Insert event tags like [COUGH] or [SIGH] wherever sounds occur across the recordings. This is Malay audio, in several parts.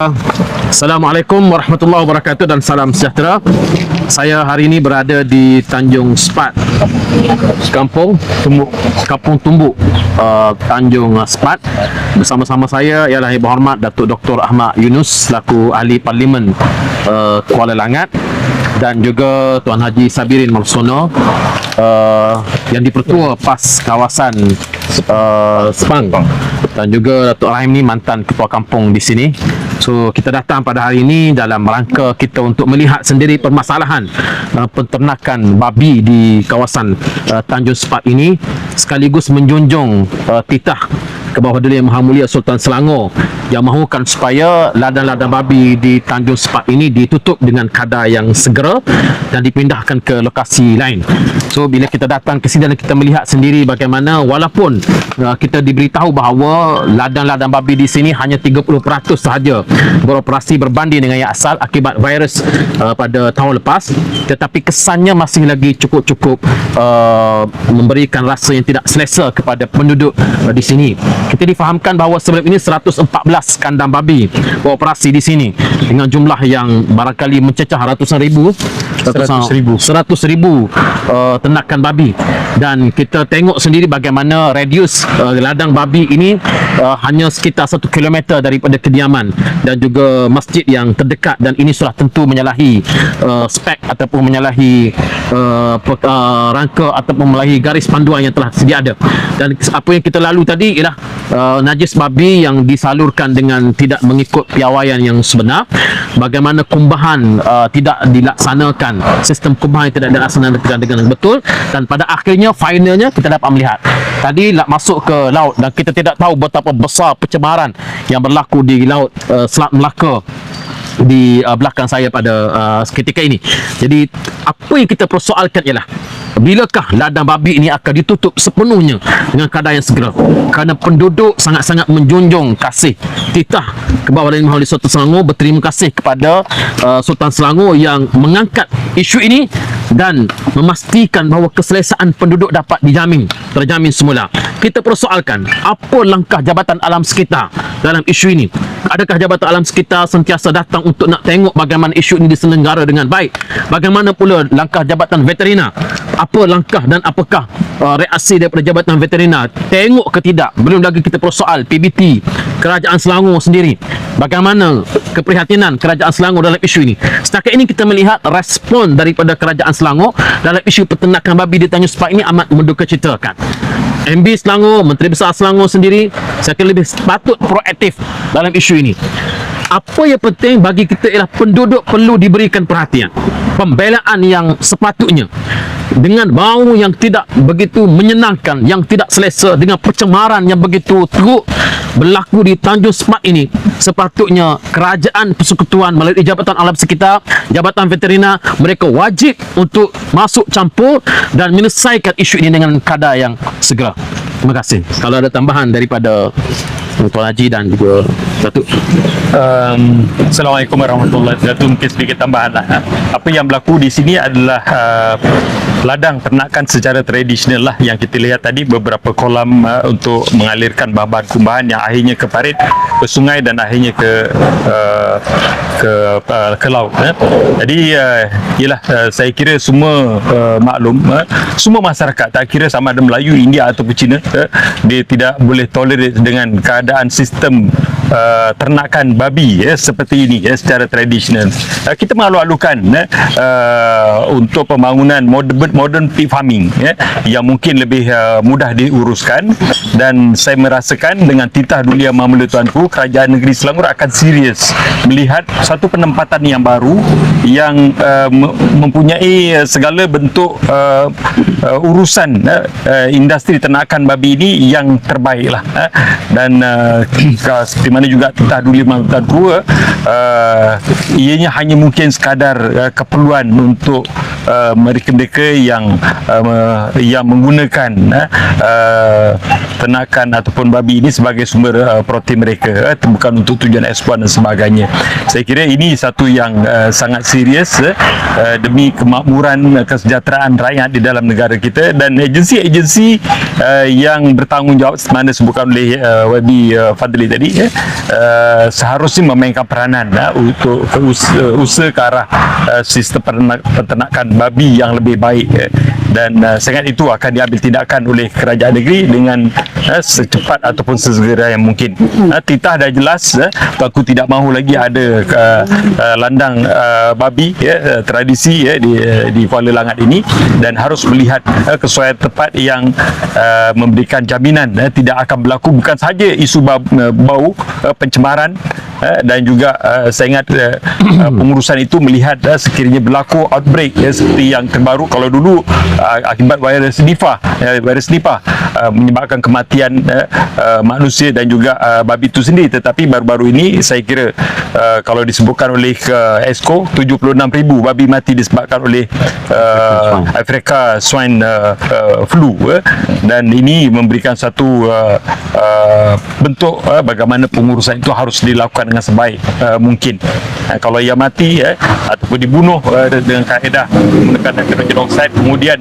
Assalamualaikum warahmatullahi wabarakatuh dan salam sejahtera. Saya hari ini berada di Tanjung Sepat, Kampung Tumbuk, Kampung Tumbuk, uh, Tanjung Sepat. Bersama-sama saya ialah Ibu Hormat Datuk Dr. Ahmad Yunus selaku ahli parlimen uh, Kuala Langat dan juga Tuan Haji Sabirin Marsono uh, yang dipertua PAS kawasan uh, Sepang dan juga Datuk Rahim ni mantan ketua kampung di sini. So kita datang pada hari ini dalam rangka kita untuk melihat sendiri permasalahan uh, penternakan babi di kawasan uh, Tanjung Sepat ini sekaligus menjunjung uh, titah ke bawah Yang Maha Mulia Sultan Selangor yang mahukan supaya ladang-ladang babi di Tanjung Sepat ini ditutup dengan kadar yang segera dan dipindahkan ke lokasi lain. So bila kita datang ke sini dan kita melihat sendiri bagaimana walaupun uh, kita diberitahu bahawa ladang-ladang babi di sini hanya 30% sahaja beroperasi berbanding dengan yang asal akibat virus uh, pada tahun lepas tetapi kesannya masih lagi cukup-cukup uh, memberikan rasa yang tidak selesa kepada penduduk uh, di sini. Kita difahamkan bahawa sebelum ini 114 kandang babi beroperasi di sini. Dengan jumlah yang barangkali mencecah ratusan ribu 100 ribu. 100 ribu uh, ternakan babi. Dan kita tengok sendiri bagaimana radius uh, ladang babi ini uh, hanya sekitar 1 km daripada kediaman. Dan juga masjid yang terdekat dan ini sudah tentu menyalahi uh, spek ataupun menyalahi uh, uh, rangka ataupun menyalahi garis panduan yang telah sedia ada. Dan apa yang kita lalu tadi ialah uh, najis babi yang disalurkan dengan tidak mengikut piawaian yang sebenar. Bagaimana kumbahan uh, tidak dilaksanakan sistem kumbahan yang tidak dilaksanakan dengan betul. Dan pada akhirnya finalnya kita dapat melihat. Tadi masuk ke laut dan kita tidak tahu betapa besar pencemaran yang berlaku di laut uh, Selat Melaka di uh, belakang saya pada uh, ketika ini. Jadi apa yang kita persoalkan ialah bilakah ladang babi ini akan ditutup sepenuhnya dengan kadar yang segera? Kerana penduduk sangat-sangat menjunjung kasih. Titah ke bawah Yang Maha Sultan Selangor berterima kasih kepada uh, Sultan Selangor yang mengangkat isu ini dan memastikan bahawa keselesaan penduduk dapat dijamin terjamin semula. Kita persoalkan apa langkah Jabatan Alam Sekitar dalam isu ini? Adakah Jabatan Alam Sekitar sentiasa datang untuk nak tengok bagaimana isu ini diselenggara dengan baik? Bagaimana pula langkah Jabatan Veterina apa langkah dan apakah uh, reaksi daripada Jabatan Veterina tengok ke tidak? Belum lagi kita persoal PBT Kerajaan Selangor sendiri. Bagaimana keprihatinan Kerajaan Selangor dalam isu ini? Setakat ini kita melihat respon daripada Kerajaan Selangor dalam isu peternakan babi. Di Tanjung Sepat ini amat menduka citakan MB Selangor, Menteri Besar Selangor sendiri saya kira lebih patut proaktif dalam isu ini apa yang penting bagi kita ialah penduduk perlu diberikan perhatian. Pembelaan yang sepatutnya. Dengan bau yang tidak begitu menyenangkan yang tidak selesa dengan pencemaran yang begitu teruk berlaku di Tanjung Sepat ini sepatutnya kerajaan persekutuan melalui Jabatan Alam Sekitar Jabatan Veterina mereka wajib untuk masuk campur dan menyelesaikan isu ini dengan kadar yang segera. Terima kasih. Kalau ada tambahan daripada Tuan Haji dan juga Datuk Um, Assalamualaikum warahmatullahi wabarakatuh. Mungkin sedikit tambahan lah. Apa yang berlaku di sini adalah uh, ladang ternakan secara tradisional lah yang kita lihat tadi beberapa kolam uh, untuk mengalirkan bahan-bahan kumbahan yang akhirnya ke parit, ke sungai dan akhirnya ke uh, ke uh, ke laut. Ha. Jadi uh, ialah uh, saya kira semua uh, maklum uh, semua masyarakat tak kira sama ada Melayu, India ataupun Cina uh, dia tidak boleh tolerate dengan keadaan sistem uh, ternakan babi ya seperti ini ya secara tradisional. Uh, kita malu-alukan ya, uh, untuk pembangunan modern modern pig farming ya yang mungkin lebih uh, mudah diuruskan dan saya merasakan dengan titah Duli Yang Maha Mulia Tuanku kerajaan negeri Selangor akan serius melihat satu penempatan yang baru yang uh, me- mempunyai segala bentuk uh, uh, urusan uh, uh, industri ternakan babi ini yang terbaik lah uh, dan uh, [CLEARS THROAT] mana juga titah Duli Mulia Tuanku uh, ianya hanya mungkin sekadar uh, keperluan untuk uh, mereka-mereka yang uh, yang menggunakan uh, uh, ternakan ataupun babi ini sebagai sumber uh, protein mereka. Uh, bukan untuk tujuan ekspor dan sebagainya. Saya kira ini satu yang uh, sangat serius uh, demi kemakmuran uh, kesejahteraan rakyat di dalam negara kita. Dan agensi-agensi uh, yang bertanggungjawab mana sebutkan oleh uh, Wabi uh, Fadli tadi ya, uh, seharusnya memainkan peranan uh, untuk usaha, usaha ke arah uh, sistem peternak, peternakan babi yang lebih baik uh, dan uh, sangat itu akan diambil tindakan oleh kerajaan negeri dengan uh, secepat ataupun sesegera yang mungkin. Uh, titah dah jelas uh, aku tidak mahu lagi ada uh, uh, landang uh, babi ya uh, tradisi ya di uh, di Kuala Langat ini. Dan harus melihat uh, kesesuaian tepat yang uh, memberikan jaminan uh, tidak akan berlaku. Bukan sahaja isu bau, uh, bau uh, pencemaran uh, dan juga uh, saya ingat uh, uh, [CLEARS THROAT] pengurusan itu melihat uh, sekiranya berlaku outbreak ya, seperti yang terbaru. Kalau dulu uh, akibat virus Nipah uh, virus Nipah uh, menyebabkan kematian uh, uh, manusia dan juga uh, babi itu sendiri. Tetapi baru-baru ini saya kira uh, kalau disebutkan oleh uh, ESCO 76,000 babi mati disebabkan oleh uh, Africa swine uh, uh, flu uh, dan ini memberikan satu uh, uh, bentuk uh, bagaimana pengurusan itu harus dilakukan dengan sebaik uh, mungkin uh, kalau ia mati uh, ataupun dibunuh uh, dengan kaedah menggunakan nitrogen oxide kemudian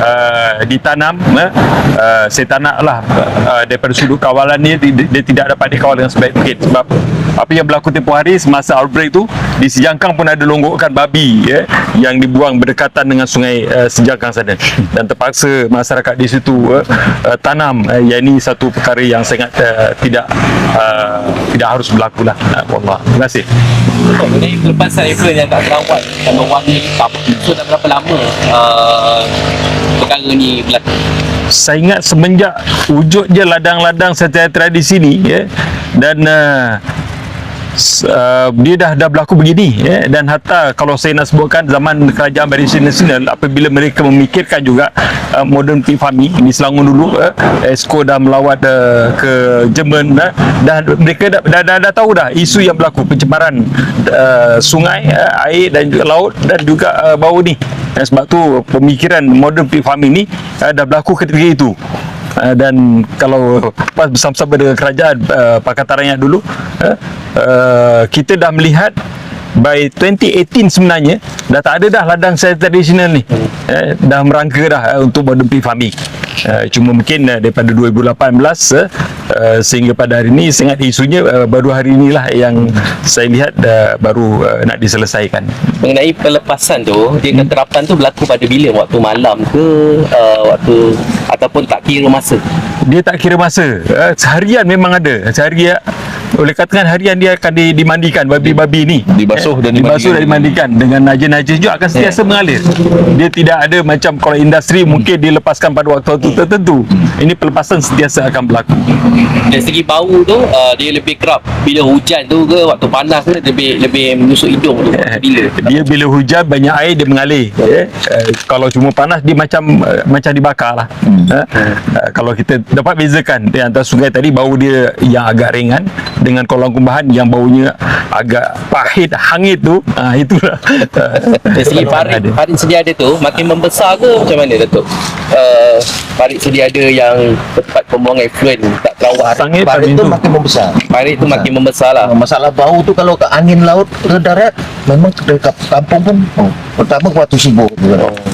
uh, ditanam uh, uh, saya tak naklah uh, daripada sudut kawalan ni dia, dia tidak dapat dikawal dengan sebaik mungkin. Sebab apa yang berlaku tempoh hari semasa outbreak tu di Sejangkang pun ada longgokan babi ya, yang dibuang berdekatan dengan sungai uh, Sejangkang sana. Dan terpaksa masyarakat di situ uh, uh, tanam uh, yang ini satu perkara yang sangat uh, tidak uh, tidak harus berlaku lah. Allah. Terima kasih Oh, ini pelepasan influenza yang tak terawat dan berwarna hitam. So dah berapa lama uh, perkara ni berlaku? saya ingat semenjak wujud je ladang-ladang secara tradisi ni ya dan uh, uh, dia dah dah berlaku begini ya dan hatta kalau saya nak sebutkan zaman kerajaan Nasional apabila mereka memikirkan juga uh, modern pig farming di Selangor dulu uh, Esko dah melawat uh, ke Jerman uh, dan mereka dah, dah, dah, dah tahu dah isu yang berlaku pencemaran uh, sungai uh, air dan juga laut dan juga uh, bau ni. Dan sebab tu pemikiran modern pig farming ni uh, dah berlaku ketika itu. Uh, dan kalau pas bersama-sama dengan kerajaan uh, Pakatan Rakyat dulu uh, uh, kita dah melihat by 2018 sebenarnya dah tak ada dah ladang saya tradisional ni. Uh, dah merangka dah uh, untuk modern pig farming. Uh, cuma mungkin uh, daripada 2018 uh, uh, sehingga pada hari ini sangat isunya uh, baru hari inilah yang saya lihat uh, baru uh, nak diselesaikan. Mengenai pelepasan tu, dia keterapan tu berlaku pada bila? Waktu malam ke? Uh, waktu ataupun tak kira masa? dia tak kira masa. Uh, seharian memang ada. Seharian oleh katakan harian dia akan di, dimandikan babi-babi ni. Dibasuh dan dibasuh dan dimandikan. dimandikan dengan najis-najis juga akan sentiasa mengalir. Dia tidak ada macam kalau industri mungkin dilepaskan pada waktu-waktu tertentu. Ini pelepasan sentiasa akan berlaku Dari segi bau tu, uh, dia lebih kerap bila hujan tu ke? Waktu panas ke? Lebih lebih menusuk hidung tu? Waktu bila? dia bila hujan banyak air dia mengalir ya. uh, kalau cuma panas dia macam uh, macam dibakar lah uh, uh, kalau kita dapat bezakan di antara sungai tadi bau dia yang agak ringan dengan kolam kumbahan yang baunya agak pahit hangit tu uh, [LAUGHS] itulah Dari segi parit, Ada. parit sedia ada tu makin membesar ke macam mana Datuk? Uh, parit sedia ada yang tempat pembuangan effluent tak terawat. Sangit Parit paling tu tu makin membesar. Parit tu makin membesar lah. Ah, Masalah bau tu kalau ke angin laut ke darat memang dekat kampung pun oh, pertama waktu sibuk. Oh.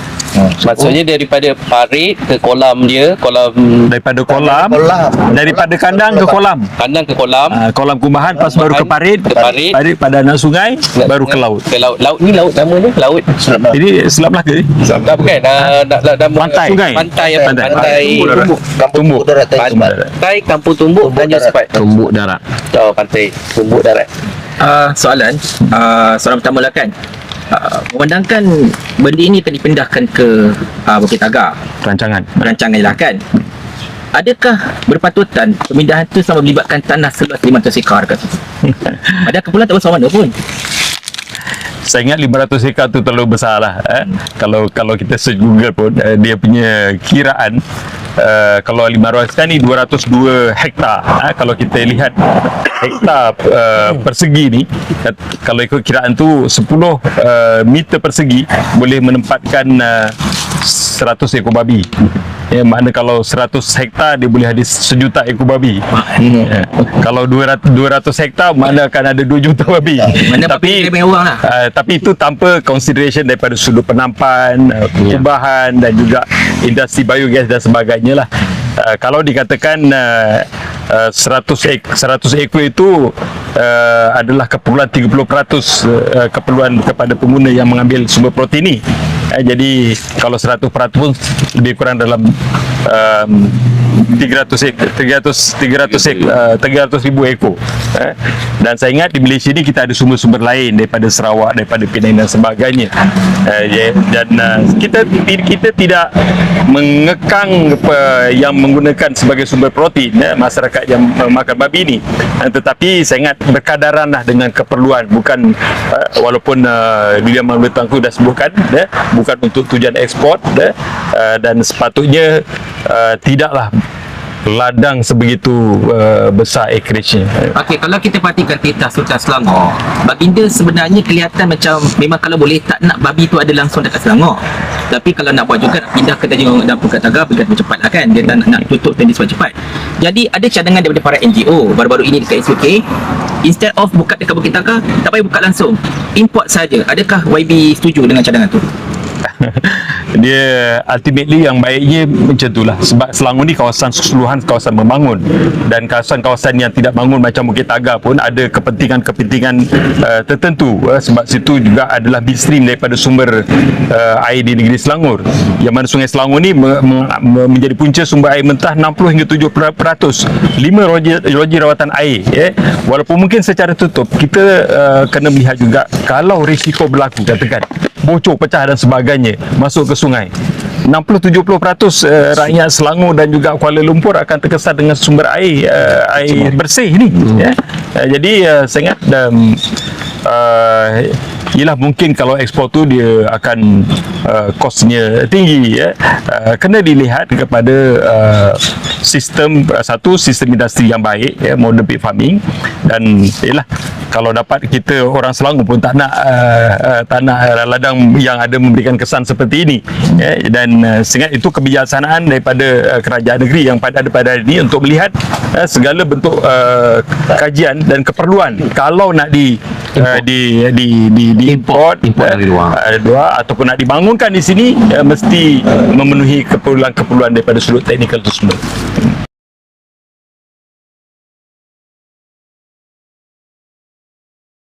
Maksudnya daripada parit ke kolam dia, kolam daripada kolam kolam. daripada kandang ke kolam kandang ke kolam, uh, kolam kumbahan lepas baru ke parit Ke parit. parit pada anak sungai baru ke laut Ke laut. Laut ni laut nama dia? Laut. Selama ini Selat Melaka ni Dah bukan dah dah dah, dah Pantai. Sungai. Pantai apa? Pantai. Pantai. tumbuk. Pantai Kampung Tumbuk Darat. Sepat. Tumbuk darat. Oh, pantai Tumbuk Darat. uh, soalan uh, soalan pertama lah kan uh, memandangkan benda ini telah dipindahkan ke uh, Bukit Tagak rancangan rancangan lah kan? Adakah berpatutan pemindahan tu sama melibatkan tanah seluas 500 ekar kat [LAUGHS] situ padahal kepulauan tak besar mana pun. Saya ingat 500 hektar tu terlalu besar lah eh. kalau kalau kita search Google pun eh, dia punya kiraan uh, kalau 500 hektar ni 202 hektar eh. kalau kita lihat hektar uh, persegi ni kalau ikut kiraan tu 10 uh, meter persegi boleh menempatkan uh, 100 ekor babi Ya, makna kalau 100 hektar dia boleh ada sejuta ekor babi. Ya. Kalau 200 200 hektar mana akan ada 2 juta babi. mana tapi banyak orang lah Uh, tapi itu tanpa consideration daripada sudut penampan, uh, perubahan dan juga industri biogas dan sebagainya lah. uh, kalau dikatakan uh, uh, 100 ek 100 ekor itu uh, adalah keperluan 30% uh, keperluan kepada pengguna yang mengambil sumber protein ini. Uh, jadi kalau 100% pun lebih kurang dalam um, 300 ek 300 300 ek uh, 300 ribu ekor. Uh, dan saya ingat di Malaysia ni kita ada sumber-sumber lain daripada Sarawak, daripada Penang dan sebagainya. Uh, ya, dan uh, kita kita tidak mengekang apa yang menggunakan sebagai sumber protein ya, masyarakat yang makan babi ni. Uh, tetapi saya ingat berkadaranlah dengan keperluan bukan uh, walaupun uh, William Mamletangku dah sebutkan ya, bukan untuk tujuan ekspor ya, uh, dan sepatutnya uh, tidaklah ladang sebegitu uh, besar acreage-nya. Okey, kalau kita perhatikan peta Sultan Selangor, baginda sebenarnya kelihatan macam memang kalau boleh tak nak babi tu ada langsung dekat Selangor. Tapi kalau nak buat juga nak pindah ke Tanjung dan Pukat Tagar berikan cepat lah kan. Dia tak nak, nak tutup tenis cepat. Jadi ada cadangan daripada para NGO baru-baru ini dekat SUK. Instead of buka dekat Bukit Tagar, tak payah buka langsung. Import saja. Adakah YB setuju dengan cadangan tu? [LAUGHS] dia ultimately yang baiknya macam itulah sebab Selangor ni kawasan keseluruhan kawasan membangun. Dan kawasan-kawasan yang tidak bangun macam Bukit Tagar pun ada kepentingan-kepentingan uh, tertentu uh, sebab situ juga adalah midstream daripada sumber uh, air di negeri Selangor. Yang mana Sungai Selangor ni me- me- me- menjadi punca sumber air mentah 60 hingga 70% 5 roji, roji rawatan air ya. walaupun mungkin secara tutup kita uh, kena melihat juga kalau risiko berlaku katakan bocor pecah dan sebagainya masuk ke sungai 60-70% uh, rakyat Selangor dan juga Kuala Lumpur akan terkesan dengan sumber air uh, air bersih ni ya. Uh, jadi uh, saya ingat um, uh, Yelah mungkin kalau ekspor tu dia akan uh, kosnya tinggi ya. Uh, kena dilihat kepada uh, sistem uh, satu sistem industri yang baik ya modern pig farming dan yalah kalau dapat kita orang Selangor pun tak nak uh, uh, tak nak uh, ladang yang ada memberikan kesan seperti ini ya dan uh, sehingga itu kebijaksanaan daripada uh, kerajaan negeri yang pada ada pada hari ini untuk melihat uh, segala bentuk uh, kajian dan keperluan kalau nak di uh, di di di, di import, Import dari luar. uh, luar ataupun nak dibangunkan di sini uh, mesti memenuhi keperluan-keperluan daripada sudut teknikal itu semua.